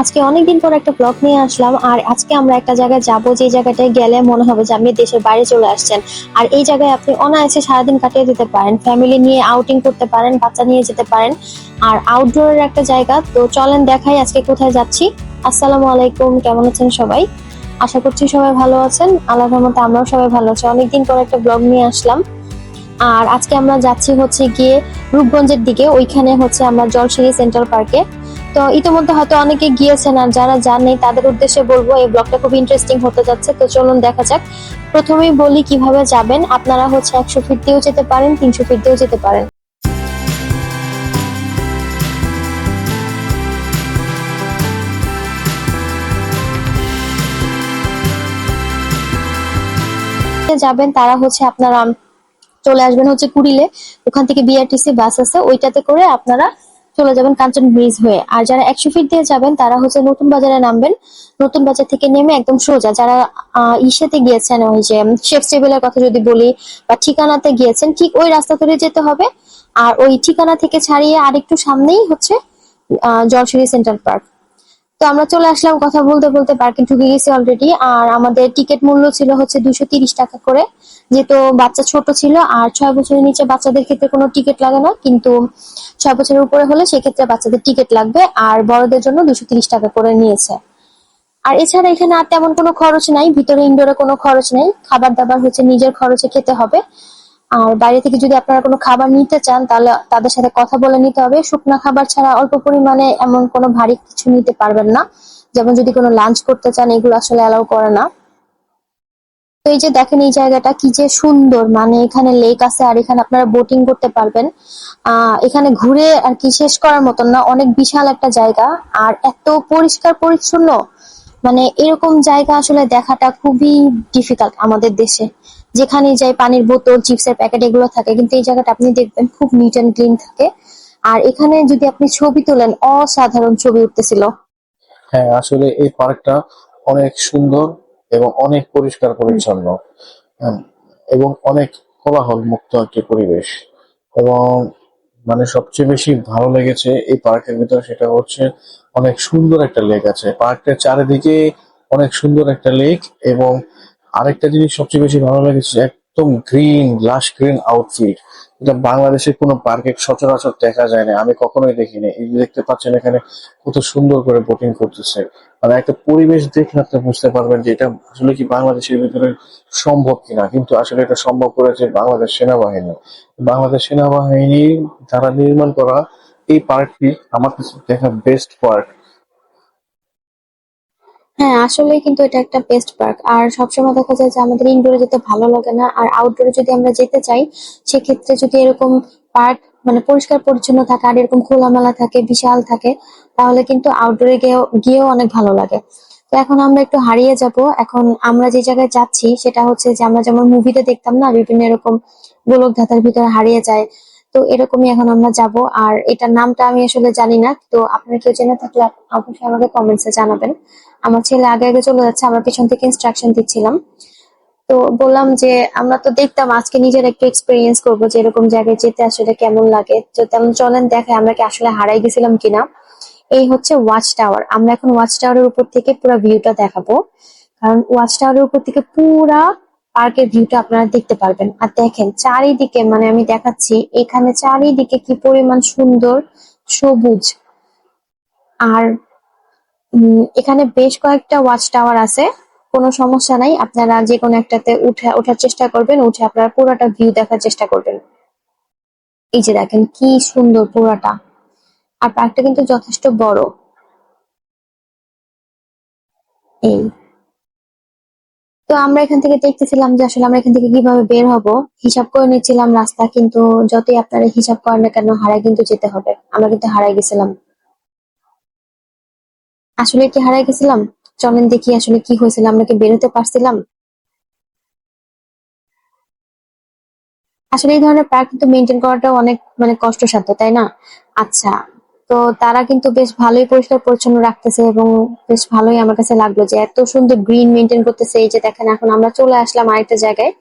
আজকে অনেকদিন পর একটা ব্লগ নিয়ে আসলাম, আর আজকে আমরা একটা জায়গায় যাব, যে জায়গাটায় গেলে মনে হবে যে আপনি দেশের বাইরে চলে আসছেন। আর এই জায়গায় আপনি অনায়াসে সারাদিন কাটিয়ে দিতে পারেন ফ্যামিলি নিয়ে আউটিং করতে পারেন, বাচ্চা নিয়ে যেতে পারেন। আর আউটডোরের একটা জায়গা, তো চলেন দেখাই আজকে কোথায় যাচ্ছি। আসসালামু আলাইকুম, কেমন আছেন সবাই? আশা করছি সবাই ভালো আছেন। আল্লাহর রহমতে আমরাও সবাই ভালো আছি। অনেকদিন পর একটা ব্লগ নিয়ে আসলাম। আর আজকে আমরা যাচ্ছি হচ্ছে গিয়ে রূপগঞ্জের দিকে, ওইখানে হচ্ছে আমরা জলসিরি সেন্ট্রাল পার্কে। তো ইতিমধ্যে হয়তো অনেকে গিয়েছেন আর যারা জানেন, তাদের উদ্দেশ্যে বলব এই ব্লগটা খুব ইন্টারেস্টিং হতে যাচ্ছে। তো চলুন দেখা যাক। প্রথমেই বলি কীভাবে যাবেন। আপনারা হচ্ছে একশো ফিট দিয়েও যেতে পারেন, তিনশো ফিট দিয়েও যেতে পারেন। যাবেন, তারা হচ্ছে আপনারা চলে আসবেন হচ্ছে কুড়িলে। ওখান থেকে বিআরটিসি বাস আছে। ওইটাতে করে আপনারা চলে যাবেন কাঞ্চন ব্রিজ হয়ে। আর যারা একশো ফিট দিয়ে যাবেন তারা হচ্ছে নতুন বাজারে নামবেন। নতুন বাজার থেকে নেমে একদম সোজা। যারা ইসেতে গিয়েছেন ওই যে শেফ টেবিলের কথা যদি বলি বা ঠিকানাতে গিয়েছেন ঠিক ওই রাস্তা ধরে যেতে হবে। আর ওই ঠিকানা থেকে ছাড়িয়ে আরেকটু সামনেই হচ্ছে আহ, জলসিরি সেন্ট্রাল পার্ক। তো আমরা চলে আসলাম কথা বলতে বলতে পার্কে ঢুকে গেছি অলরেডি আর আমাদের টিকিট মূল্য ছিল হচ্ছে দুশো তিরিশ টাকা করে। যেহেতু বাচ্চা ছোট ছিল, আর ছয় বছরের নিচে বাচ্চাদের ক্ষেত্রে কোনো টিকিট লাগে না, কিন্তু ছয় বছরের উপরে হলে সেক্ষেত্রে বাচ্চাদের টিকিট লাগবে, আর বড়দের জন্য দুশো তিরিশ টাকা করে নিয়েছে। আর এছাড়া এখানে আর তেমন কোনো খরচ নাই, ভিতরে ইনডোরে কোনো খরচ নেই, খাবার দাবার হচ্ছে নিজের খরচে খেতে হবে। আর বাইরে থেকে যদি আপনারা কোনো খাবার নিতে চান, তাহলে তাদের সাথে কথা বলে নিতে হবে। শুকনো খাবার ছাড়া অল্প পরিমাণে এমন কোনো ভারী কিছু নিতে পারবেন না। যেমন যদি কোনো লাঞ্চ করতে চান, এগুলো আসলে অ্যালাউ করে না। তো এই যে দেখেন এই জায়গাটা কি যে সুন্দর। মানে এখানে লেক আছে আর এখানে আপনারা বোটিং করতে পারবেন। এখানে ঘুরে আর কি শেষ করার মতন না, অনেক বিশাল একটা জায়গা। আর এত পরিষ্কার পরিচ্ছন্ন। মানে এরকম জায়গা আসলে দেখাটা খুবই ডিফিকাল্ট আমাদের দেশে। যেখানে যাই, পানির বোতল, চিপসের প্যাকেট, এগুলো থাকে। কিন্তু এই জায়গাটা আপনি দেখবেন খুব নিট অ্যান্ড ক্লিন থাকে। আর এখানে যদি আপনি ছবি তোলেন, অসাধারণ ছবি উঠতেছিল। হ্যাঁ আসলে এই পার্কটা অনেক সুন্দর এবং অনেক পরিষ্কার পরিচ্ছন্ন। এবং অনেক কোলাহল মুক্ত একটি পরিবেশ। এবং মানে সবচেয়ে বেশি ভালো লেগেছে এই পার্কের ভিতরে সেটা হচ্ছে অনেক সুন্দর একটা লেক আছে। পার্কটার চারিদিকে অনেক সুন্দর একটা লেক এবং আরেকটা জিনিস সবচেয়ে বেশি ভালো লেগেছে একদম গ্রিন লাশ গ্রিন আউটফিট এটা বাংলাদেশের কোনো পার্কে সচরাচর দেখা যায় না। আমি কখনোই দেখিনি। এই যে দেখতে পাচ্ছেন এখানে কত সুন্দর করে বোটিং করতেছে। মানে একটা পরিবেশ দেখলে আপনি বুঝতে পারবেন যে এটা আসলে কি বাংলাদেশের ভিতরে সম্ভব কিনা। কিন্তু আসলে এটা সম্ভব করেছে বাংলাদেশ সেনাবাহিনী। বাংলাদেশ সেনাবাহিনী দ্বারা নির্মাণ করা এই পার্কটি আমার কাছে দেখা বেস্ট পার্ক হ্যাঁ আসলে কিন্তু এটা একটা বেস্ট পার্ক আর সবসময় দেখা যায় যে আমাদের ইনডোরে যেতে ভালো লাগে না, আর আউটডোরে যদি আমরা যেতে চাই, সেক্ষেত্রে যদি এরকম পার্ক মানে পরিষ্কার পরিচ্ছন্ন থাকে, আর এরকম খোলামেলা থাকে, বিশাল থাকে, তাহলে কিন্তু আউটডোরে গিয়েও গিয়েও অনেক ভালো লাগে। তো এখন আমরা একটু হারিয়ে যাব। এখন আমরা যে জায়গায় যাচ্ছি, সেটা হচ্ছে যে আমরা যেমন মুভিতে দেখতাম না, বিভিন্ন এরকম গোলক ধাঁধার ভিতরে হারিয়ে যায় তো এরকমই এখন আমরা যাব। আর এটার নামটা আমি আসলে জানি না, তো আপনারা কেউ জেনে থাকলে অবশ্যই আমাকে কমেন্টসে জানাবেন। আমার ছেলে আগে আগে চলে যাচ্ছে, আমরা পিছন থেকে ইনস্ট্রাকশন দিচ্ছিলাম। তো বললাম যে, আমরা তো দেখতাম আজকে নিজের একটু এক্সপিরিয়েন্স করব, যে এরকম জায়গায় যেতে আসলে কেমন লাগে। তো তেমন চলেন দেখে আমরা কি আসলে হারাই গেছিলাম কিনা। এই হচ্ছে ওয়াচ টাওয়ার আমরা এখন ওয়াচ টাওয়ারের উপর থেকে পুরো ভিউটা দেখাবো। কারণ ওয়াচ টাওয়ারের উপর থেকে পুরা পার্কের ভিউটা আপনারা দেখতে পারবেন। আর দেখেন, চারিদিকে মানে আমি দেখাচ্ছি, এখানে চারিদিকে কি পরিমাণ সুন্দর সবুজ। আর এখানে বেশ কয়েকটা ওয়াচ টাওয়ার আছে। কোনো সমস্যা নাই, আপনারা যে কোনো একটাতে উঠে, ওঠার চেষ্টা করবেন, উঠে আপনারা পুরোটা ভিউ দেখার চেষ্টা করবেন। এই যে দেখেন, কি সুন্দর পুরাটা। আর পার্কটা কিন্তু যথেষ্ট বড়। এই। তো আমরা এখান থেকে দেখতেছিলাম যে আসলে আমরা এখান থেকে কীভাবে বের হব। হিসাব করে নিচ্ছিলাম রাস্তা, কিন্তু যতই আপনারা হিসাব করেন না কেন হারাই কিন্তু যেতে হবে। আমরা কিন্তু হারাই গেছিলাম। আসলে কি হারাই গেছিলাম? চলেন দেখি আসলে কি হয়েছিল। আমরা কি বেরোতে পারছিলাম? আসলে এই ধরনের পার্ক কিন্তু মেনটেন করাটাও অনেক মানে কষ্টসাধ্য, তাই না? আচ্ছা তো তারা কিন্তু বেশ ভালোই পরিষ্কার পরিচ্ছন্ন রাখতেছে এবং বেশ ভালোই আমার কাছে লাগল যে এত সুন্দর গ্রিন মেনটেন করতেছে। এই যে দেখেন, এখন আমরা চলে আসলাম আরেকটা জায়গায়।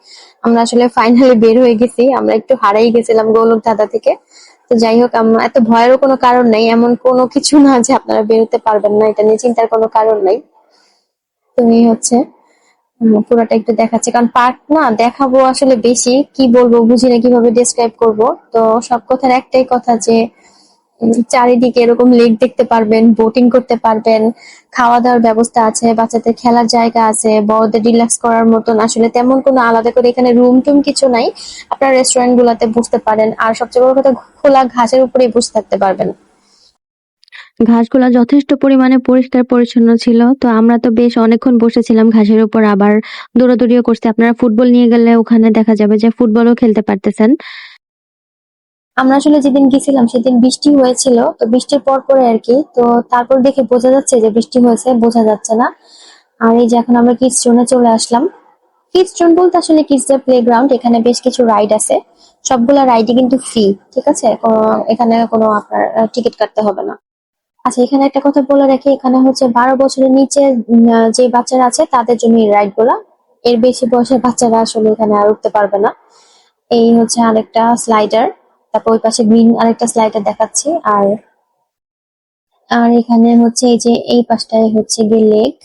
আমরা আসলে ফাইনালি বের হয়ে গেছি। আমরা একটু হারাই গেছিলাম গোলক দাদা থেকে। তো যাই হোক এত ভয়েরও কোনো কারণ নাই। এমন কোনো কিছু না যে আপনারা বেরোতে পারবেন না। এটা নিয়ে চিন্তার কোনো কারণ নাই। তুমি হচ্ছে পুরোটা একটু দেখাচ্ছে। কারণ পার্ক না, দেখাবো আসলে বেশি। কি বলব বুঝি না কীভাবে ডেসক্রাইব করব। তো সব কথার একটাই কথা যে চারিদিকে এরকম লেক দেখতে পারবেন বোটিং করতে পারবেন খাওয়া দাওয়ার ব্যবস্থা আছে, বাচ্চাদের খেলার জায়গা আছে, বড়দের রিল্যাক্স করার মতন। আসলে তেমন কোনো আলাদা করে এখানে রুম টুম কিছু নাই। আপনার রেস্টুরেন্ট গুলাতে বসতে পারেন। আর সবচেয়ে বড় কথা, খোলা ঘাসের উপরেই বসে থাকতে পারবেন। ঘাসগুলা যথেষ্ট পরিমাণে পরিষ্কার পরিচ্ছন্ন ছিল। তো আমরা তো বেশ অনেকক্ষণ বসেছিলাম ঘাসের উপর। আবার দৌড়াদৌড়িও করছি। আপনারা ফুটবল নিয়ে গেলে ওখানে দেখা যাবে যে ফুটবলও খেলতে পারতেছেন। আমরা আসলে যেদিন গেছিলাম, সেদিন বৃষ্টি হয়েছিল, তো বৃষ্টির পর পরে আর কি, তো তারপর দেখে বোঝা যাচ্ছে যে বৃষ্টি হয়েছে, বোঝা যাচ্ছে না। আর এই যে এখন আমরা কিডস জোনে চলে আসলাম। কিডস জোন বলতে আসলে কিডসদের প্লে গ্রাউন্ড এখানে বেশ কিছু রাইড আছে। সবগুলা রাইডই কিন্তু ফ্রি ঠিক আছে? এখানে কোনো আপনার টিকিট কাটতে হবে না। আচ্ছা এখানে একটা কথা বলে রাখি, এখানে হচ্ছে বারো বছরের নিচে যে বাচ্চারা আছে, তাদের জন্য এই রাইডগুলা এর বেশি বয়সের বাচ্চারা আসলে এখানে আর উঠতে পারবে না। এই হচ্ছে আরেকটা স্লাইডার তারপর ওই পাশে গ্রিন আরেকটা স্লাইডার দেখাচ্ছি, আর আর এখানে হচ্ছে এই যে এই পাশটায় হচ্ছে গিয়ে লেক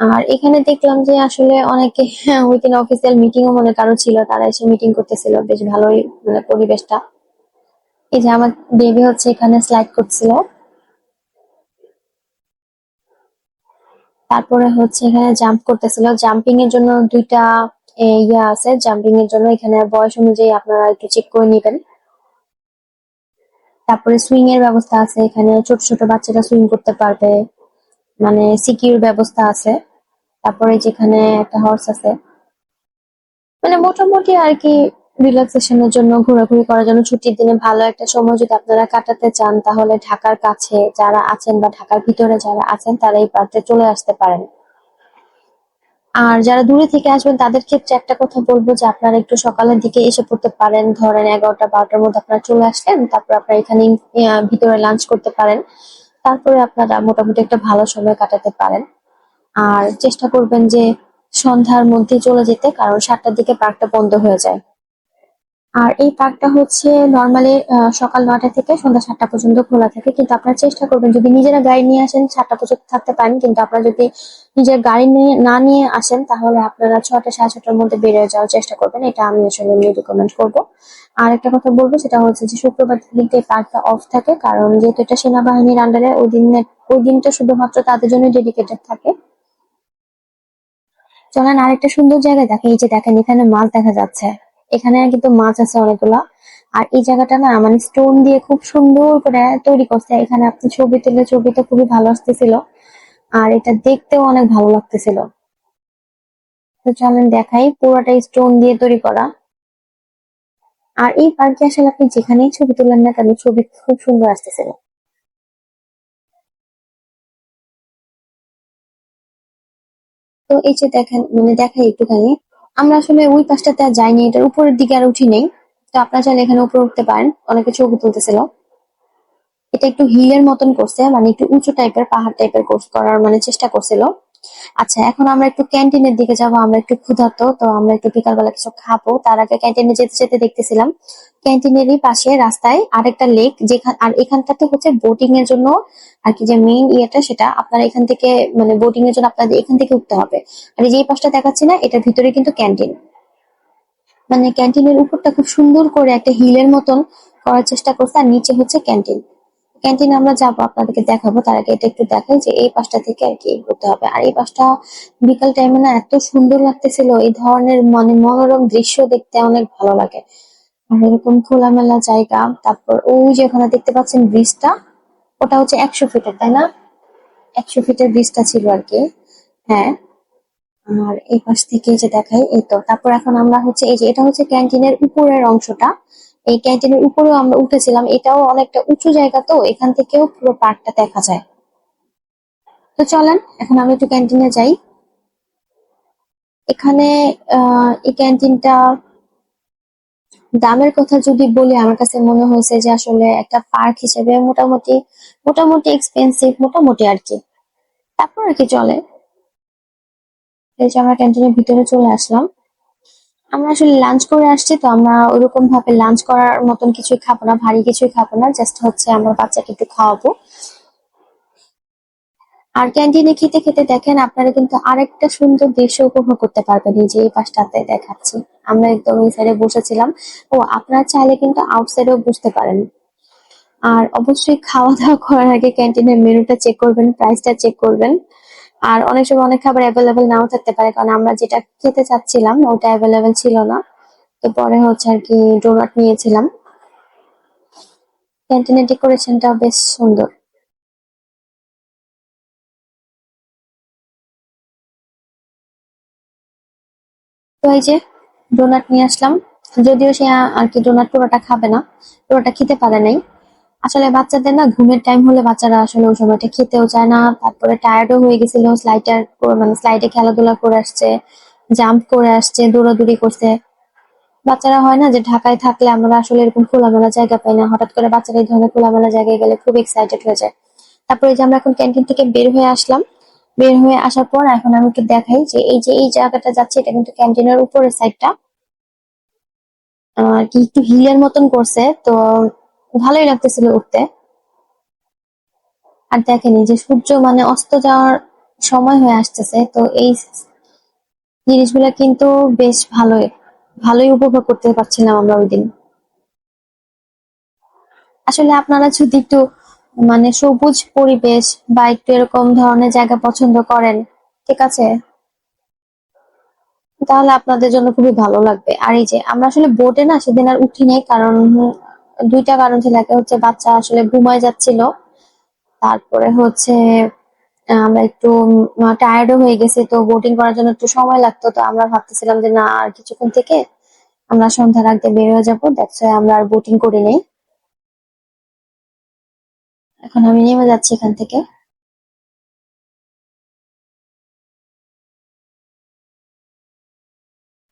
আর এখানে দেখলাম যে আসলে অনেকে দিন অফিসিয়াল মিটিংও মনে কারও ছিল, তারা এসে মিটিং করতেছিল, বেশ ভালোই মানে পরিবেশটা। এই যে আমার বেবি হচ্ছে এখানে স্লাইড করছিল। তারপরে হচ্ছে এখানে জাম্প করতেছিল। জাম্পিং এর জন্য দুইটা ইয়া আছে জাম্পিং এর জন্য। এখানে বয়স অনুযায়ী আপনারা একটু চেক করে নেবেন। তারপরে সুইং এর ব্যবস্থা আছে। এখানে ছোট ছোট বাচ্চারা সুইং করতে পারবে। মানে সিকিউর ব্যবস্থা আছে। তারপরে যেখানে একটা হর্স আছে। মানে মোটামুটি আর কি রিল্যাক্সেশনের জন্য ঘোরাঘুরি করার জন্য ছুটির দিনে ভালো একটা সময় যদি আপনারা কাটাতে চান, তাহলে ঢাকার কাছে যারা আছেন বা ঢাকার ভিতরে যারা আছেন তারা এই পার্কে চলে আসতে পারেন। আর যারা দূরে থেকে আসবেন, তাদের ক্ষেত্রে একটা কথা বলব যে আপনারা একটু সকালের দিকে এসে পড়তে পারেন। ধরেন এগারোটা, বারোটার মধ্যে আপনারা চলে আসলেন, তারপর আপনারা এখানে ভিতরে লাঞ্চ করতে পারেন। তারপরে আপনারা মোটামুটি একটা ভালো সময় কাটাতে পারেন। আর চেষ্টা করবেন যে সন্ধ্যার মধ্যে চলে যেতে, কারণ সাতটার দিকে পার্কটা বন্ধ হয়ে যায়। আর এই পার্কটা হচ্ছে নর্মালি সকাল নয়টা থেকে সন্ধ্যা সাতটা পর্যন্ত খোলা থাকে। কিন্তু আপনারা চেষ্টা করবেন, যদি নিজেরা গাড়ি নিয়ে আসেন, সাতটা পর্যন্ত থাকতে পারেন। কিন্তু আপনারা যদি নিজের গাড়ি নিয়ে, না নিয়ে আসেন, তাহলে আপনারা ছটা সাড়ে ছটার মধ্যে বেরিয়ে যাওয়ার চেষ্টা করবেন। এটা আমি আসলে রিকমেন্ড করব। আর একটা কথা বলব, সেটা হচ্ছে যে শুক্রবার এই পার্কটা অফ থাকে। কারণ যেহেতু এটা সেনাবাহিনীর আন্ডারে ওই দিন ওই দিনটা শুধুমাত্র তাদের জন্য ডেডিকেটেড থাকে। চলেন আরেকটা সুন্দর জায়গা দেখেন। এই যে দেখেন, এখানে মাছ দেখা যাচ্ছে। এখানে কিন্তু মাছ আছে অনেকগুলা। আর এই জায়গাটা না মানে স্টোন দিয়ে খুব সুন্দর করে তৈরি করছে। এখানে আপনি ছবি তুলে ছবিটা খুবই ভালো আসতেছিল। আর এটা দেখতেও অনেক ভালো লাগতেছিল। চলেন দেখাই পুরোটাই স্টোন দিয়ে তৈরি করা। আর এই পার্কে আসলে আপনি যেখানেই ছবি তুলেন না কেন, ছবি খুব সুন্দর আসতেছিল। তো এই যে দেখেন মানে দেখাই একটুখানি। আমরা আসলে ওই পাশটাতে আর যাইনি, এটার উপরের দিকে আর উঠি নেই। তো আপনারা চাইলে এখানে উপরে উঠতে পারেন, অনেকে ছবি তুলতেছিল। এটা একটু হিলের মতন করছে মানে একটু উঁচু টাইপের পাহাড় টাইপের কোর্স করার মানে চেষ্টা করছিল। আচ্ছা এখন আমরা একটু ক্যান্টিনের দিকে যাব, আমরা একটু ক্ষুধার্ত, তো আমরা একটু বিকালবেলা কিছু খাব। তার আগে ক্যান্টিনে যেতে যেতে দেখতেছিলাম, ক্যান্টিনেরই পাশে রাস্তায় আরেকটা লেক, যেখানে আর এখানটাতে হচ্ছে বোটিং এর জন্য আর কি যে মেইন ইয়েটা সেটা আপনারা এখান থেকে মানে বোটিং এর জন্য আপনাদের এখান থেকে উঠতে হবে। আর এই যে পাশটা দেখাচ্ছি না, এটার ভিতরে কিন্তু ক্যান্টিন। মানে ক্যান্টিনের উপরটা খুব সুন্দর করে একটা হিলের মতন করার চেষ্টা করছে, আর নিচে হচ্ছে ক্যান্টিন। ক্যান্টিনে আমরা যাব, আপনাদেরকে দেখাবো। তার আগে এটা একটু দেখাই যে এই পাশটা থেকে আর কি করতে হবে। আর এই পাশটা বিকাল টাইমে না এত সুন্দর লাগতেছিল, এই ধরনের মানে মনোরম দৃশ্য দেখতে অনেক ভালো লাগে। আর এরকম খোলামেলা জায়গা, তারপর ওই যে ওখানে দেখতে পাচ্ছেন ব্রিজটা ওটা হচ্ছে একশো ফিটের, তাই না? একশো ফিটের ব্রিজটা ছিল আর কি। হ্যাঁ। আর এই পাশ থেকে যে দেখাই, এই তো। তারপর এখন আমরা হচ্ছে, এই যে এটা হচ্ছে ক্যান্টিনের উপরের অংশটা। এই ক্যান্টিনের উপরেও আমরা উঠেছিলাম। এটাও অনেকটা উঁচু জায়গা তো, এখান থেকেও পুরো পার্কটা দেখা যায়। তো চলেন, এখন আমি একটু ক্যান্টিনে যাই। এখানে এই ক্যান্টিনটা দামের কথা যদি বলি, আমার কাছে মনে হয়েছে যে আসলে একটা পার্ক হিসেবে মোটামুটি মোটামুটি এক্সপেন্সিভ মোটামুটি আর কি। তারপর আর কি চলে। যে আমরা ক্যান্টিনের ভিতরে চলে আসলাম। আমরা আসলে লাঞ্চ করে আসছি, তো আমরা ওরকম ভাবে লাঞ্চ করার মতন কিছুই খাব না, ভারী কিছুই খাব না জাস্ট হচ্ছে আমরা বাচ্চাকে একটু খাওয়াবো। আর ক্যান্টিনে খেতে খেতে দেখেন আপনারা কিন্তু আরেকটা সুন্দর দৃশ্য উপভোগ করতে পারবেন, এই যে এই পাশটাতে দেখাচ্ছি। আমরা একদম এই সাইডে বসেছিলাম। ও, আপনারা চাইলে কিন্তু আউটসাইডেও বুঝতে পারেন। আর অবশ্যই খাওয়া দাওয়া করার আগে ক্যান্টিনের মেনুটা চেক করবেন প্রাইসটা চেক করবেন। আর অনেক সময় অনেক খাবার অ্যাভেলেবেল নাও থাকতে পারে, কারণ আমরা যেটা খেতে চাচ্ছিলাম, ওটা অ্যাভেলেবেল ছিল না। তো পরে হচ্ছে আর কি ডোনাট নিয়েছিলাম। ক্যান্টিনের ডেকোরেশনটা বেশ সুন্দর। এই যে ডোনাট নিয়ে আসলাম, যদিও সে আর কি ডোনাট পুরোটা খাবে না, পুরোটা খেতে পারে নাই। আসলে বাচ্চাদের না ঘুমের টাইম হলে বাচ্চারা আসলে ওই সময়টা খেতেও চায় না। তারপরে টায়ার্ডও হয়ে গেছিল স্লাইডার মানে স্লাইডে খেলাধুলা করে আসছে জাম্প করে আসছে, দৌড়াদৌড়ি করছে। বাচ্চারা হয় না যে ঢাকায় থাকলে আমরা আসলে এরকম খোলামেলা জায়গা পাই না। হঠাৎ করে বাচ্চারা এই ধরনের খোলামেলা জায়গায় গেলে খুব এক্সাইটেড হয়ে যায়। তারপরে যে আমরা এখন ক্যান্টিন থেকে বের হয়ে আসলাম। বের হয়ে আসার পর এখন আমি একটু দেখাই যে এই যে এই জায়গাটা যাচ্ছে, এটা কিন্তু ক্যান্টিনের উপরের সাইডটা আর কি একটু হিলের মতন করছে, তো ভালোই লাগতেছিল উঠতে। আর দেখেন যে সূর্য মানে অস্ত যাওয়ার সময় হয়ে আসতেছে, তো এই জিনিসগুলা কিন্তু বেশ ভালোই ভালোই উপভোগ করতে পারছিলাম আমরা ওই দিন। আসলে আপনারা যদি একটু মানে সবুজ পরিবেশ বা একটু এরকম ধরনের জায়গা পছন্দ করেন, ঠিক আছে? তাহলে আপনাদের জন্য খুবই ভালো লাগবে। আর এই যে আমরা আসলে বোটে না সেদিন আর উঠি নাই, কারণ দুইটা কারণ ছিল। একটা হচ্ছে বাচ্চা আসলে ঘুমায় যাচ্ছিল। তারপরে হচ্ছে আমরা একটু টায়ার্ডও হয়ে গেছি, তো বোটিং করার জন্য একটু সময় লাগতো। তো আমরা ভাবতেছিলাম যে, না, আর কিছুক্ষণ থেকে আমরা সন্ধ্যার আগে বের হয়ে যাব। দেখছ আমরা আর বোটিং করি নাই। এখন আমি নেমে যাচ্ছি এখান থেকে।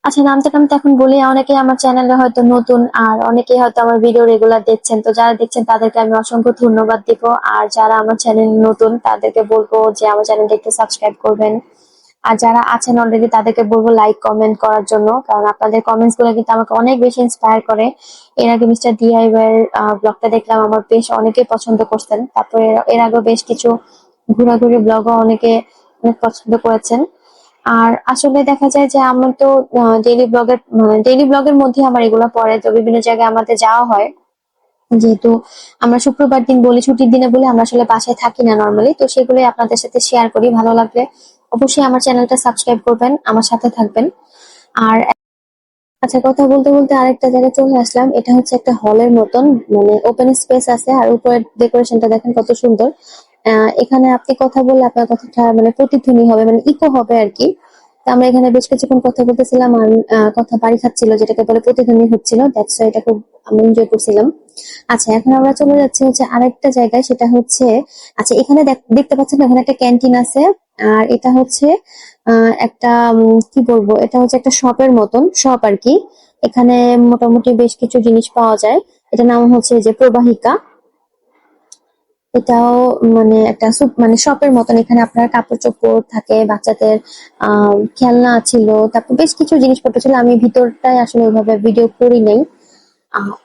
আচ্ছা নামতে নামতে এখন বলি অনেকে আমার চ্যানেলে হয়তো নতুন, আর অনেকেই হয়তো আমার ভিডিও রেগুলার দেখছেন। তো যারা দেখছেন, তাদেরকে আমি অসংখ্য ধন্যবাদ দিব। আর যারা আমার চ্যানেল নতুন, তাদেরকে বলব যে আমার চ্যানেলটা একটু সাবস্ক্রাইব করবেন। আর যারা আছেন অলরেডি তাদেরকে বলব লাইক কমেন্ট করার জন্য, কারণ আপনাদের কমেন্টসগুলো কিন্তু আমাকে অনেক বেশি ইন্সপায়ার করে। এর আগে মিস্টার ডিআইওয়াই এর ব্লগটা দেখলাম, আমার বেশ অনেকেই পছন্দ করতেন। তারপরে এর- আগেও বেশ কিছু ঘোরাঘুরি ব্লগও অনেকে অনেক পছন্দ করেছেন। আর আসলে দেখা যায় যে আমার তো ডেইলি ব্লগের ডেইলি ব্লগের মধ্যে আমার এগুলো পড়ে, তো বিভিন্ন জায়গায় আমাদের যাওয়া হয়। যেহেতু আমরা শুক্রবার দিন বলি, ছুটির দিনে বলে, আমরা আসলে বাসায় থাকি না নর্মালি তো সেগুলোই আপনাদের সাথে শেয়ার করি, ভালো লাগলে অবশ্যই আমার চ্যানেলটা সাবস্ক্রাইব করবেন, আমার সাথে থাকবেন। আর আচ্ছা কথা বলতে বলতে আরেকটা জায়গায় চলে আসলাম, এটা হচ্ছে একটা হলের মতন মানে ওপেন স্পেস আছে, আর উপরের ডেকোরেশনটা দেখেন কত সুন্দর। এখানে আপনি কথা বললে আপনার কথাটা মানে প্রতিধ্বনি হবে মানে ইকো হবে আর কি আমরা এখানে বেশ কিছুক্ষণ কথা বলতেছিলাম আর কথা বাড়ি খাচ্ছিল, যেটাকে বলে প্রতিধ্বনি হচ্ছিল। দ্যাটস এটা খুব আমি এনজয় করছিলাম। আচ্ছা এখন আমরা চলে যাচ্ছি হচ্ছে আরেকটা জায়গায়, সেটা হচ্ছে আচ্ছা এখানে দেখ- দেখতে পাচ্ছেন এখানে একটা ক্যান্টিন আছে। আর এটা হচ্ছে একটা কি বলব, এটা হচ্ছে একটা শপের মতন, শপ আর কি এখানে মোটামুটি বেশ কিছু জিনিস পাওয়া যায়। এটা নাম হচ্ছে যে প্রবাহিকা। এটাও মানে একটা মানে শপের মতন। এখানে আপনার কাপড় চোপড় থাকে, বাচ্চাদের খেলনা ছিল, তারপর বেশ কিছু জিনিসপত্র ছিল। আমি ভিতরটায় আসলে ওইভাবে ভিডিও করি নাই।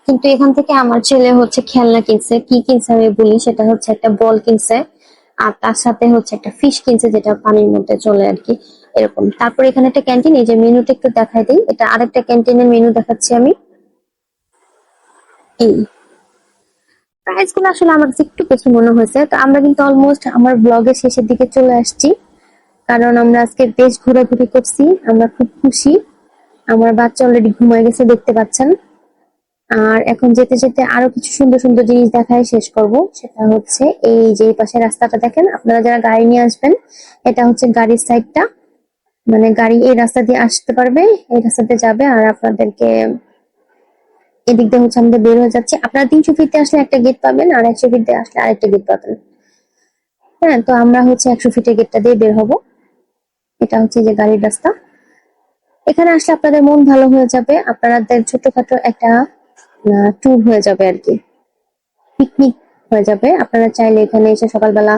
কিন্তু এখান থেকে আমার ছেলে হচ্ছে খেলনা কিনছে। কি কিনছে আমি বলি, সেটা হচ্ছে একটা বল কিনছে। আর তার সাথে হচ্ছে একটা ফিশ কিনছে, যেটা পানির মধ্যে চলে আর কি। এরকম। তারপর এখানে একটা ক্যান্টিন এই যে মেনুটা একটু দেখাই দিই। এটা আরেকটা ক্যান্টিনের মেনু দেখাচ্ছি আমি। এই। প্রাইসগুলো আসলে আমার একটু বেশি মনে হয়েছে। তো আমরা কিন্তু অলমোস্ট আমার ব্লগের শেষের দিকে চলে আসছি। কারণ আমরা আজকে বেশ ঘোরাঘুরি করছি, আমরা খুব খুশি। আমার বাচ্চা অলরেডি ঘুমায় গেছে, দেখতে পাচ্ছেন। আর এখন যেতে যেতে আরও কিছু সুন্দর সুন্দর জিনিস দেখায় শেষ করব। সেটা হচ্ছে এই যে পাশে রাস্তাটা দেখেন, আপনারা যারা গাড়ি নিয়ে আসবেন, এটা হচ্ছে গাড়ির সাইডটা মানে গাড়ি এই রাস্তা দিয়ে আসতে পারবে, এই রাস্তা দিয়ে যাবে আর আপনাদেরকে এদিক দিয়ে হচ্ছে আমাদের বের হয়ে যাচ্ছে। আপনারা তিনশো ফিটে আসলে একটা গেট পাবেন আর একশো ফিটে আসলে আরেকটা গেট পাবেন। হ্যাঁ তো আমরা হচ্ছে একশো ফিটের গেটটা দিয়ে বের হব। এটা হচ্ছে যে গাড়ির রাস্তা। এখানে আসলে আপনাদের মন ভালো হয়ে যাবে। আপনাদের ছোটখাটো একটা ট্যুর হয়ে যাবে আর কি। পিকনিক হয়ে যাবে। আপনারা চাইলে এখানে এসে সকালবেলা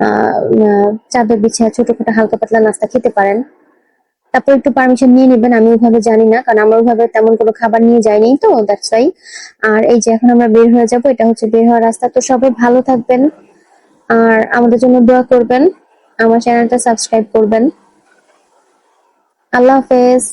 আহ, চাদর বিছিয়ে ছোটখাটো হালকা পাতলা নাস্তা খেতে পারেন। তারপর একটু পারমিশন নিয়ে নেবেন, আমি ওইভাবে জানি না, কারণ আমার ওইভাবে তেমন কোনো খাবার নিয়ে যাইনি তো দ্যাটস ওয়াই আর এই যে এখন আমরা বের হয়ে যাব, এটা হচ্ছে বের হওয়ার রাস্তা, তো সবাই ভালো থাকবেন। আর আমাদের জন্য দোয়া করবেন, আমার চ্যানেলটা সাবস্ক্রাইব করবেন। আল্লাহ হাফেজ।